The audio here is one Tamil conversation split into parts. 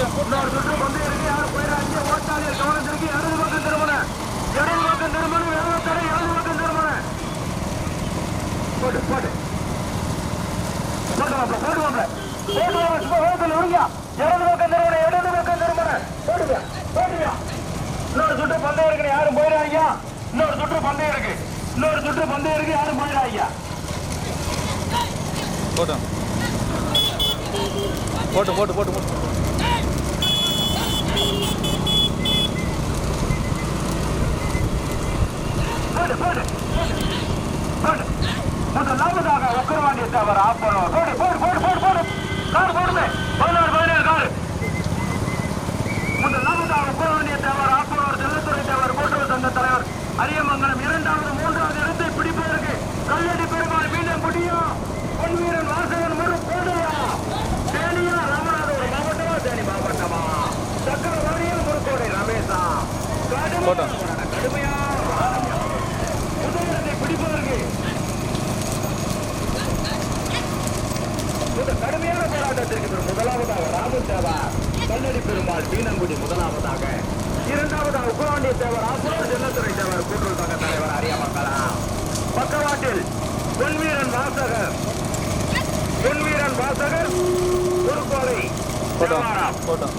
இன்னொரு சுற்று பந்து இருக்கு யாரும் போயிடாதீங்க ஓட்டாளியர் கவனத்திற்கு இடது பக்கம் திருமண இடது பக்கம் திருமண இடது தடை இடது பக்கம் திருமண போட்டு போட்டு போட்டுவாங்க போட்டுவாங்க போட்டுவாங்க சும்மா வேகத்தில் இடது பக்கம் திருமண இடது பக்கம் திருமண போடுங்க போடுங்க இன்னொரு சுற்று பந்தயம் இருக்கு யாரும் போயிடாதீங்க இன்னொரு சுற்று பந்தயம் இருக்கு இன்னொரு சுற்று பந்தயம் இருக்கு யாரும் போயிடாதீங்க போட்டோம் போட்டு போட்டு போட்டு போட்டு. முதலாவதாக உக்கரவாண்டிய தவறு ஆஃப் பண்ணுவோம் போடு போடு போடு போடு போடு கார் போடுமே பதினாறு பதினேழு கார் முதலாவதாக உக்கரவாண்டிய தவறு ஆஃப் பண்ணுவார் செல்லத்துறை தவறு கூட்டுறவு சங்க தலைவர் அரியமங்கலம் இரண்டாவது மூன்றாவது இடத்தை பிடிப்பதற்கு கல்லடி பெருமாள் மீண்டும் முடியும் பொன்வீரன் வாசகன் ஒரு போதையா தேனியா ராமநாதபுரம் மாவட்டமா தேனி மாவட்டமா சக்கரவாணியா முருக்கோடை ரமேஷா போட்டோம். கடுமையான போராட்டத்திற்கு முதலாவதாக ராமதேவா கல்லடி பெருமாள் மீனங்குடி முதலாவதாக இரண்டாவதாக உக்கராண்டிய தேவர் ஆசிரியர் செல்லத்துறை தேவர் கூட்டுறவு சங்க தலைவர் அரியாமங்களா பக்கவாட்டில் பொன்வீரன் வாசகர் பொன்வீரன் வாசகர் குறுக்கோலை போட்டோம். போட்டோம்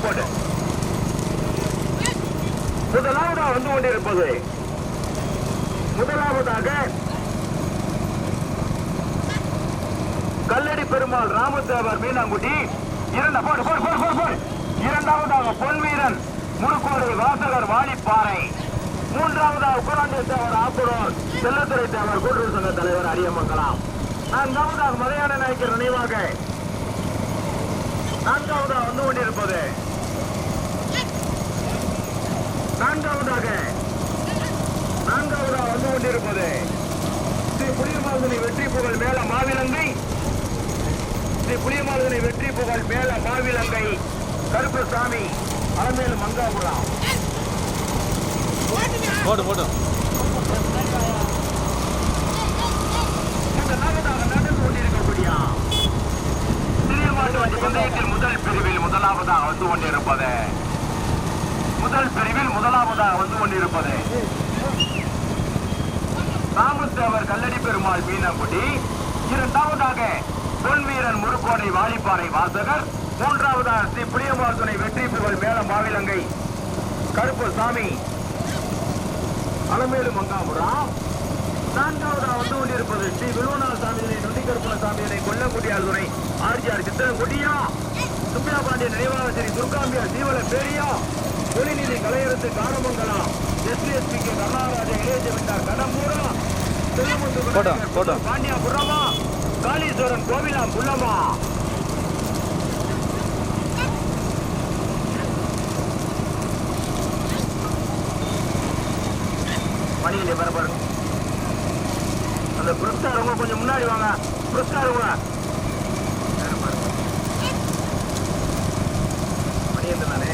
போடு முதலாவதாக வந்து கொண்டிருப்பது. முதலாவதாக கல்லடி பெருமாள் ராமதேவர் மீனாங்குடி இரண்டாவதாக பொன்வீரன் முழுக்கோடை வாசகர் வாலிப்பாறை மூன்றாவதாக குராண்டிய தேவர் ஆக்குரோர் செல்லத்துறை தேவர் கூட்டுறவு சங்க தலைவர் அரியமங்கலாம். நான்காவதாக மலையாள நாயக்கர் நினைவாக. நான்காவதாக வந்து கொண்டிருப்பது. நான்காவதாக நான்காவதாக வந்து கொண்டிருப்பது. ஸ்ரீ புளியமாதனை வெற்றி புகழ் மேல மாவிலங்கை. ஸ்ரீ புளியமாதனை வெற்றி புகழ் மேல மாவிலங்கை. கருப்பசாமி அலமேலு மங்காபுரம் வண்டி பந்தயத்தில் முதல் பிரிவில் முதலாவதாக வந்து கொண்டிருப்பது. முதல் பிரிவில் முதலாவதாக வந்து கொண்டிருப்பது. ராமத்தேவர் கல்லடி பெருமாள் மீனங்குடி இரண்டாவதாக பொன்வீரன் முருக்கோடை வாலிப்பாறை வாசகர். மூன்றாவதாக ஸ்ரீ புளியமாசுனை வெற்றி புகழ் மேல மாவிலங்கை கருப்பு சாமி அலமேலு மங்காபுரம். நான்காவதாக வந்து கொண்டிருப்பது ஸ்ரீ வில்வநாத சாமியினை நொண்டிகருப்பண சாமியினை கொல்லக்குடி துணை ஆர்ஜிஆர் சித்திரங்குடியா. சுப்பியா பாண்டிய நினைவாக ஸ்ரீ துர்காம்பியா சீவல பெரியா. தொழில்நிதி கலையரசு காரமங்கலம் எஸ்பிஎஸ்பி கே கருணாராஜ இளைய விட்டார் கடம்பூரா போட்டோம். பாண்டியாபுரமா காளீஸ்வரன் கோவிலா குள்ளமா மணியிலே பரபர அந்த புரஸ்காரவங்க கொஞ்சம் முன்னாடி வாங்க. புரஸ்காரவங்க மணியன் தானே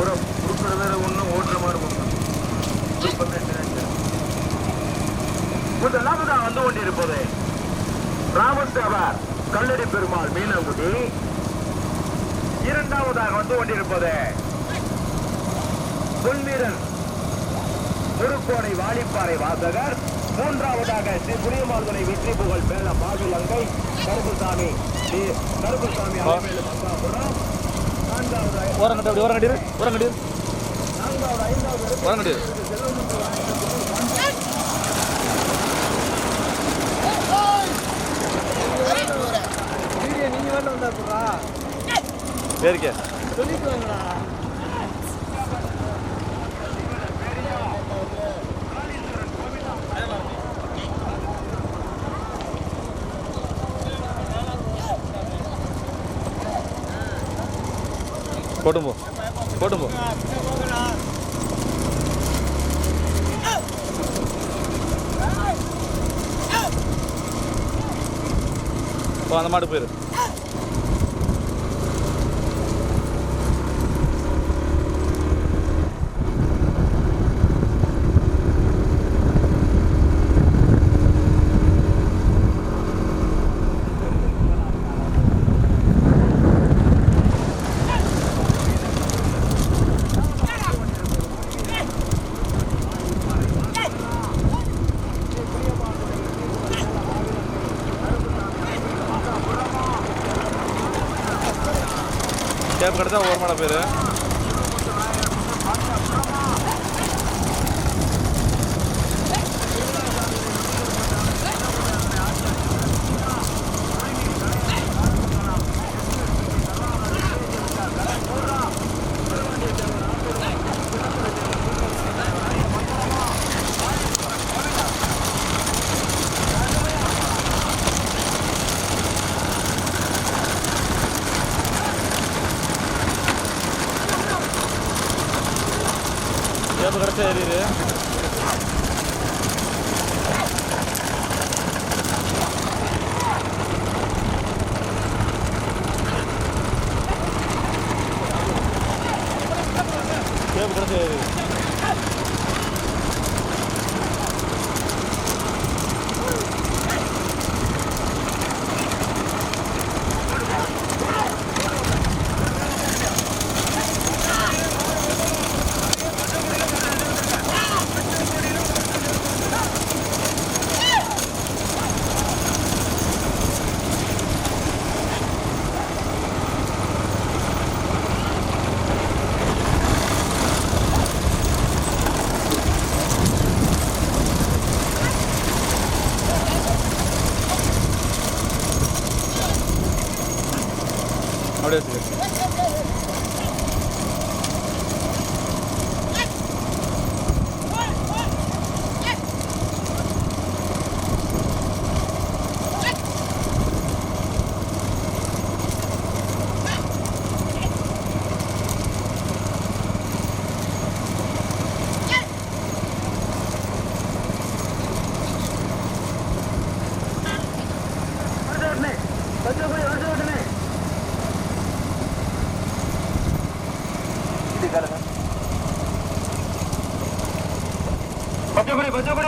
ஒரு கொடுக்கறத ஒன்றும் ஓட்டுற மாதிரி ஒன்று முதலாவதாக வந்து கொண்டிருப்பது ராமத்தேவர் கல்லடி பெருமாள் மீனங்குடி இரண்டாவதாக வந்து கொண்டிருப்பது பொன்வீரன் திருக்கோணை வாலிப்பாறை வாசகர். மூன்றாவதாக ஸ்ரீ புளியமார்கனை வெற்றி புகழ் மேல மாவிலங்கை கருப்புசாமி ஸ்ரீ கருப்புசாமி அலமேலு மங்காபுரம். நான்காவது ஓரம் கட்டு அப்படி ஓரம் கட்டிடு ஓரம் கட்டிடு ஓரம் கட்டிடு சொல்லிட்டு வாங்கடா போட்டும் போ போட்டும் போ போ அந்த வாய்ப்பு கிடைச்சா ஓரமான பேர்.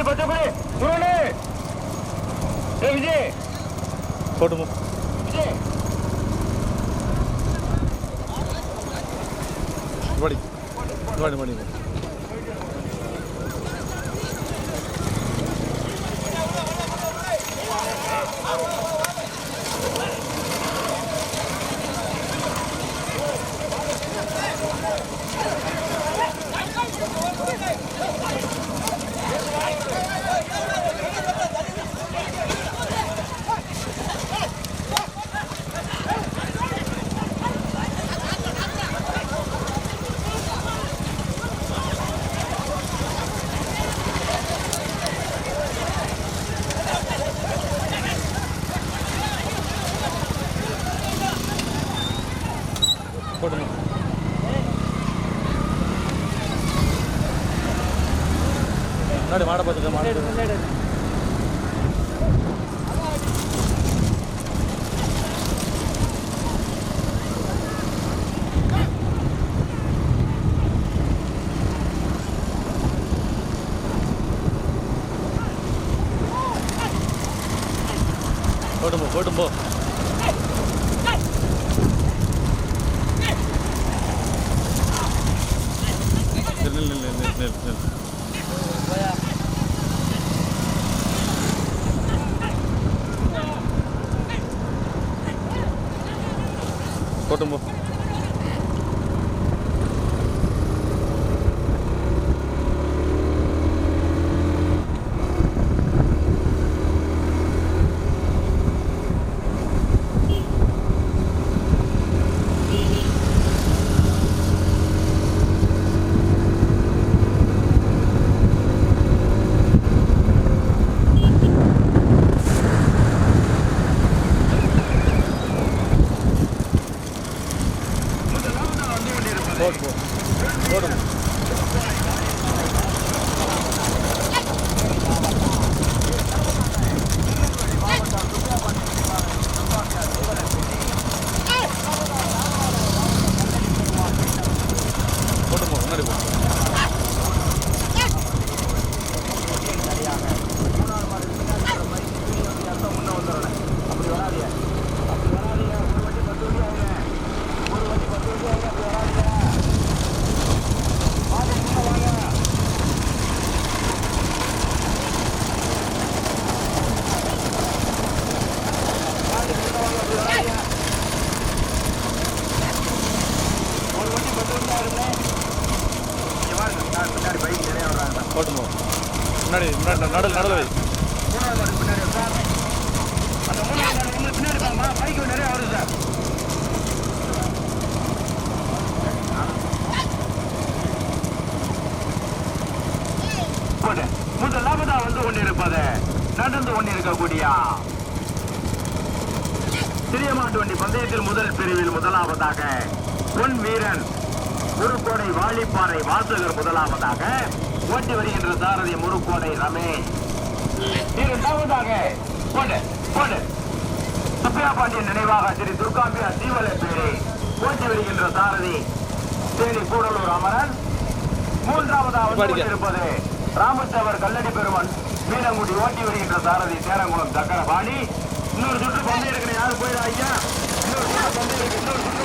பச்சை போட்டும் போ போட்டும் போ 子供。ஓட்டு போ முன்னாடி முன்னாடி சார் நடுவில் முதலாவதா வந்து கொண்டிருப்பது நடந்து கொண்டிருக்கக்கூடிய சிறிய மாட்டு வண்டி பந்தயத்தில் முதல் பிரிவில் முதலாவதாக பொன் வீரன் முருக்கோடை வாலிப்பாறை வாசகர் முதலாவதாக ஓட்டி வருகின்ற சாரதி முருக்கோடை ரமேஷ். இரண்டாவதாக போடு போடு சுப்பையா பாண்டியன் நினைவாக ஸ்ரீ துர்காம்பியா தீவல பேரை ஓட்டி வருகின்ற சாரதி தேனி கூடலூர் அமரன். மூன்றாவதாக. கொண்டிருப்பது ராமத்தேவர் கல்லடி பெருமன் மீனங்குடி ஓட்டி வருகின்ற சாரதி சேரங்குளம் சக்கரபாணி. இன்னொரு சுற்று பந்தயம் இருக்கிற யாரும் போயிடா ஐயா இன்னொரு சுற்று பந்தயம் இன்னொரு சுற்று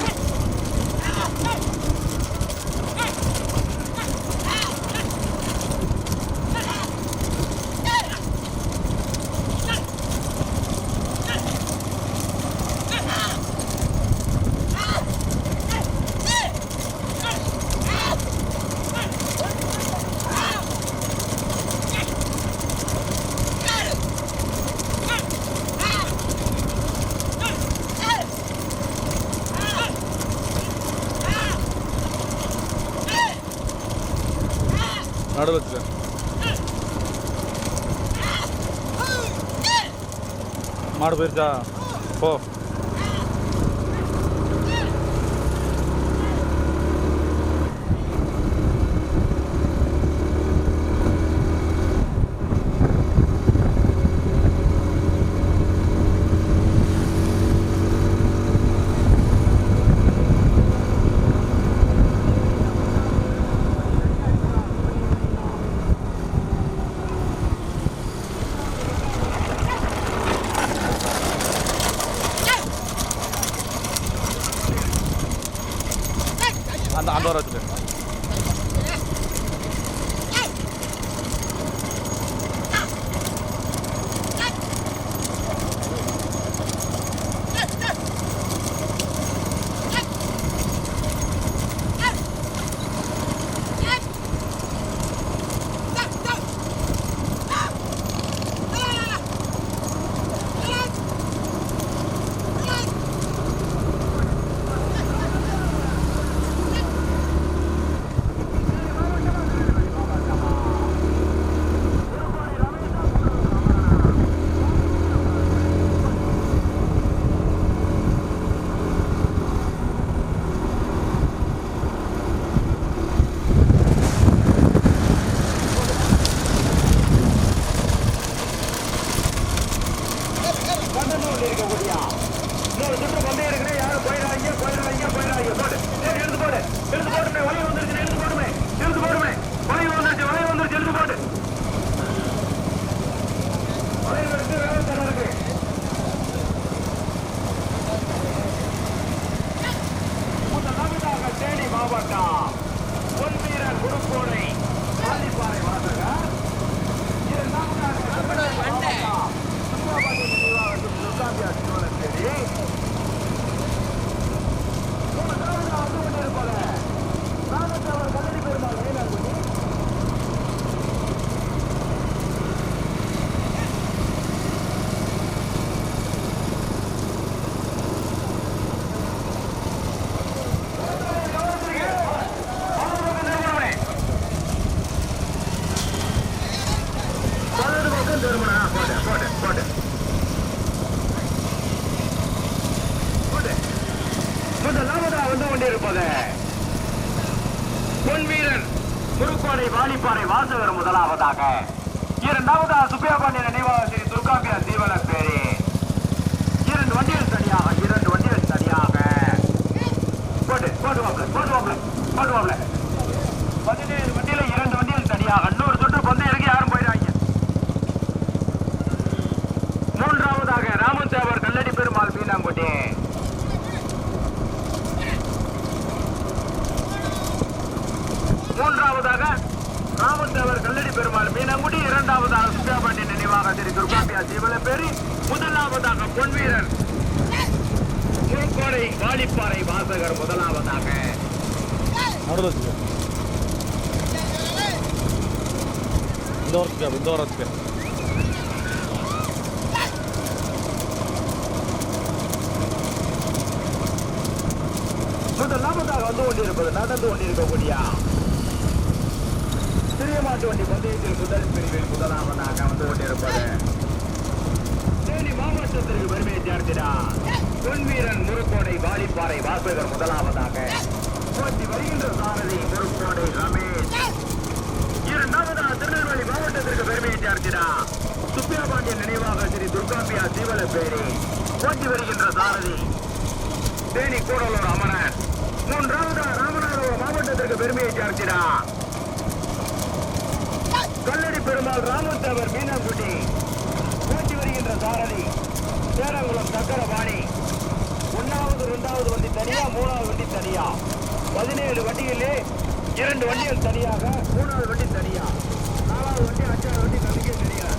நடுவில் வச்சுக்க மாடு போயிருச்சா? போ. கொண்டிருப்பது. பொன் வீரன் முருக்கோடை வாலிப்பாறை வாசகர் முதலாவதாக. இரண்டாவதா சுப்பியாபாண்டிய நினைவாக ஸ்ரீ துர்காம்பியா தீவன பேரி. இரண்டு வண்டிகள் தனியாக இரண்டு வண்டிகள் தனியாக. போட்டு போட்டு வாப்பில் போட்டு வாப்பில் போட்டு வாப்பில் பதினேழு வண்டியில இரண்டு வண்டிகள் தனியாக இன்னொரு சுற்று பந்தயம் இருக்கு யாரும் போயிடாங்க மூன்றாவதாக ராமத்தேவர் கல்லடி பெருமாள் மீனாங்குடி மூன்றாவதாக ராமத்தேவர் கல்லடி பெருமாள் மீனங்குடி இரண்டாவதாக சுப்பியாபாண்டி நினைவாக திரு துர்காபியா சீவலப்பேரி முதலாவதாக பொன்வீரர் திருக்கோடை வாலிப்பாறை வாசகர் முதலாவதாக. இந்த இந்த இந்த ஓரம் முதலாவதாக வந்து கொண்டிருப்பது நடந்து கொண்டிருக்கக்கூடிய சிறிய மாட்டு வண்டி பந்தயத்தில் முதல் பிரிவில் முதலாவதாக வந்து கொண்டிருப்பது தேனி மாவட்டத்திற்கு பெருமையை சேர்க்கிறார் பொன்வீரன் முருக்கோடை வாலிப்பாறை வாசகர் முதலாவதாக போட்டி வருகின்ற சாரதி முருக்கோடை ரமேஷ் இரண்டாவதாக திருநெல்வேலி மாவட்டத்திற்கு பெருமையை சேர்க்கிறார் சுப்பியா பாண்டியன் நினைவாக ஸ்ரீ துர்காம்பியா பேரி போட்டி வருகின்ற சாரதி தேனி கூடலூர் அமரன் மூன்றாவதாக ராமநாதபுரம் மாவட்டத்திற்கு பெருமையை சேர்க்கிறார் பெருமாள் ராமத்தேவர் மீனாங்குட்டி. போட்டி வருகின்ற சாரதி. சேரங்குளம் சக்கரபாணி. ஒன்றாவது இரண்டாவது வண்டி தனியா மூணாவது வண்டி தனியா. பதினேழு வண்டியிலே இரண்டு வண்டிகள் தனியாக மூணாவது வண்டி தனியா. நாலாவது வண்டி அஞ்சாவது வண்டி நம்பிக்கை தனியா.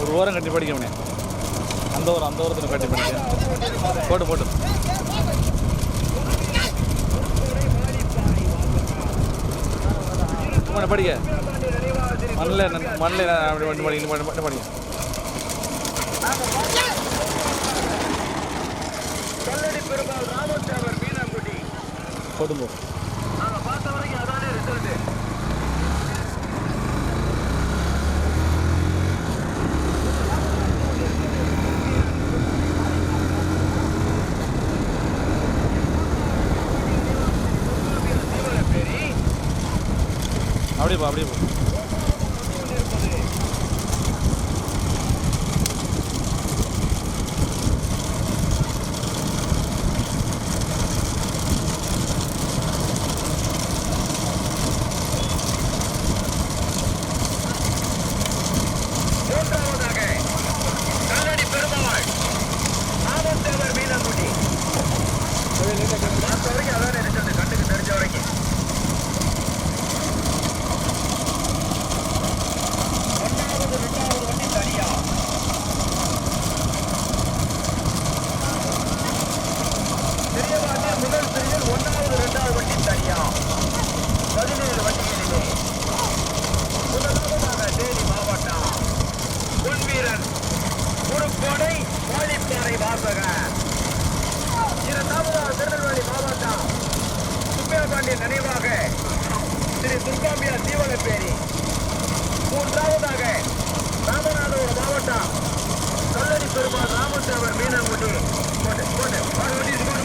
ஒரு ஓரம் கட்டி படிக்கவனே. அந்த ஓரம் அந்த ஓரத்தில் கட்டி படிக்க. போட்டு போட்டு சும்மா படிக்க மண்ணில் மண்ணில் அப்படி பண்ணி படிக்க பண்ணி பண்ணி படிக்க கல்லடி பெருமாள் ராமத்தேவர் மீனாங்குடி போட்டு போ நாங்க பார்த்த வரைக்கும் அதானே ரிசல்ட் அப்படியே போ அப்படியே போ மூன்றாவதாக கல்லடி பெருமாள் ராமத்தேவர் மீனாங்குடி பார்த்த வரைக்கும் அதானே ரிசல்ட் கண்ணுக்கு தெரிஞ்ச வரைக்கும் ஒன்றாவது ரெண்டாவது வண்டி தனியா பெரியவாட்டில் முதல் பிரிவில் ஒன்றாவது இரண்டாவது வண்டி தனியா பதினேழு வண்டிகளிலே முதலாவதாக தேனி மாவட்டம் பொன்வீரன் குறுக்கோடை வாலிப்பாறை வாசகர் இரண்டாவதாக திருநெல்வேலி மாவட்டம் சுப்பிரபாண்டியன் நினைவாக ஸ்ரீ துர்காம்பியா தீவனப்பேரி. மூன்றாவதாக ராமநாதபுரம் மாவட்டம் கல்லடி பெருமாள் ராமசேவர் மீனங்குடி போட்டு போட்டு.